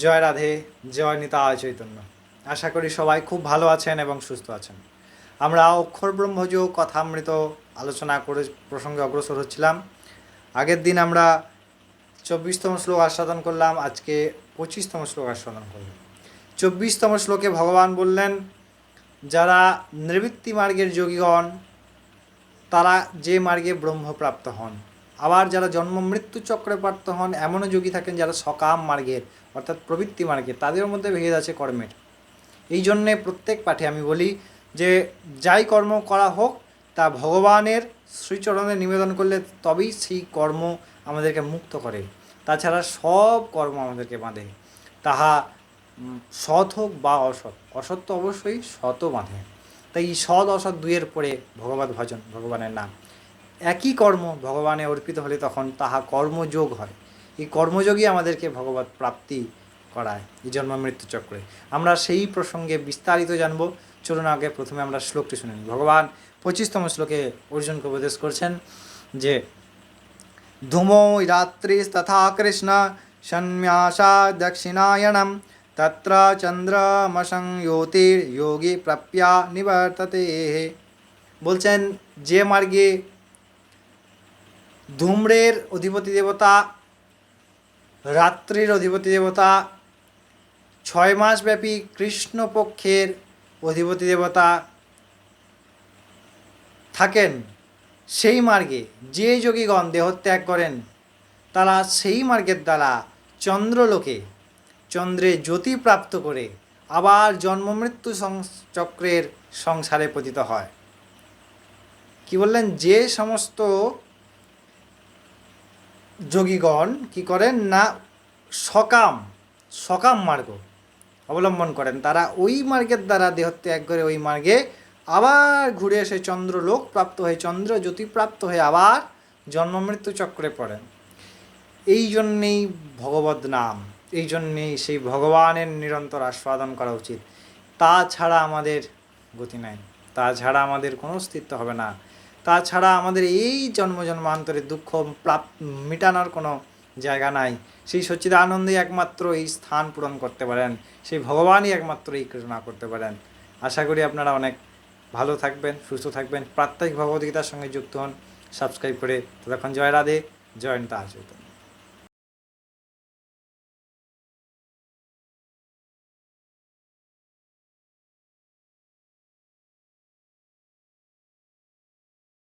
জয় রাধে, জয় নিতা চৈতন্য। আশা করি সবাই খুব ভালো আছেন এবং সুস্থ আছেন। আমরা অক্ষর ব্রহ্মজ কথামৃত আলোচনা করে প্রসঙ্গে অগ্রসর হচ্ছিলাম। আগের দিন আমরা চব্বিশতম শ্লোক আস্বাদন করলাম, আজকে পঁচিশতম শ্লোক আস্বাদন করলাম চব্বিশতম শ্লোকে ভগবান বললেন, যারা নিবৃত্তি মার্গের যোগীগণ, তারা যে মার্গে ব্রহ্মপ্রাপ্ত হন। আবার যারা জন্ম মৃত্যু চক্রে প্রাপ্ত হন, এমনও যোগী থাকেন যারা সকাম মার্গের, অর্থাৎ প্রবৃত্তি মার্গের, তাদের মধ্যে ভেদ আছে কর্মের। এই জন্যে প্রত্যেক পাঠে আমি বলি যে, যাই কর্ম করা হোক, তা ভগবানের শ্রীচরণে নিবেদন করলে তবেই সেই কর্ম আমাদেরকে মুক্ত করে। তাছাড়া সব কর্ম আমাদেরকে বাঁধে। তাহা সৎ হোক বা অসৎ। অসৎ তো অবশ্যই সৎও বাঁধে। তাই সৎ, অসৎ দুইয়ের পরে ভগবত ভজন, ভগবানের নাম। একই কর্ম ভগবানে অর্পিত হলে তখন তাহা কর্মযোগ হয়। এই কর্মযোগই আমাদেরকে ভগবত প্রাপ্তি করায় এই জন্ম মৃত্যু চক্রে। আমরা সেই প্রসঙ্গে বিস্তারিত জানব। চলুন আগে প্রথমে আমরা শ্লোকটি শুনে ভগবান পঁচিশতম শ্লোকে অর্জুনকে উপদেশ করছেন যে, ধূমো তথা কৃষ্ণ, সন্ন্যাসা দক্ষিণায়নম, তত্র চন্দ্রমসংয়োতির যোগী প্রাপ্যা নিবর্ততে। বলছেন, যে মার্গে ধূম্রের অধিপতি দেবতা, রাত্রির অধিপতি দেবতা, ছয় মাসব্যাপী কৃষ্ণপক্ষের অধিপতি দেবতা থাকেন সেই মার্গে। যে যোগীগণ দেহত্যাগ করেন, তারা সেই মার্গের দ্বারা চন্দ্রলোকে, চন্দ্রে জ্যোতি প্রাপ্ত করে আবার জন্ম মৃত্যু সং- চক্রের সংসারে পতিত হয়। কি বললেন? যে সমস্ত যোগীগণ কি করেন? না, সকাম সকাম মার্গ অবলম্বন করেন। তারা ওই মার্গের দ্বারা দেহত্যাগ করে ওই মার্গে আবার ঘুরে এসে চন্দ্রলোক প্রাপ্ত হয়ে, চন্দ্র জ্যোতি প্রাপ্ত হয়ে আবার জন্ম মৃত্যু চক্রে পড়েন। এই জন্যেই ভগবত নাম, এই জন্যেই সেই ভগবানের নিরন্তর আস্বাদন করা উচিত। তাছাড়া আমাদের গতি নাই তাছাড়া আমাদের কোনো অস্তিত্ব হবে না। তাছাড়া আমাদের এই জন্ম জন্মান্তরের দুঃখ প্রাপ মেটানোর কোনো জায়গা নাই। সেই সচ্চিদানন্দই একমাত্র এই স্থান পূরণ করতে পারেন। সেই ভগবানই একমাত্র এই কৃষ্ণা করতে পারেন। আশা করি আপনারা অনেক ভালো থাকবেন, সুস্থ থাকবেন। প্রাত্যহিক ভগবদ্গীতার সঙ্গে যুক্ত হন। সাবস্ক্রাইব করে ততক্ষণ জয় রাধে জয়ন্ত আচরিত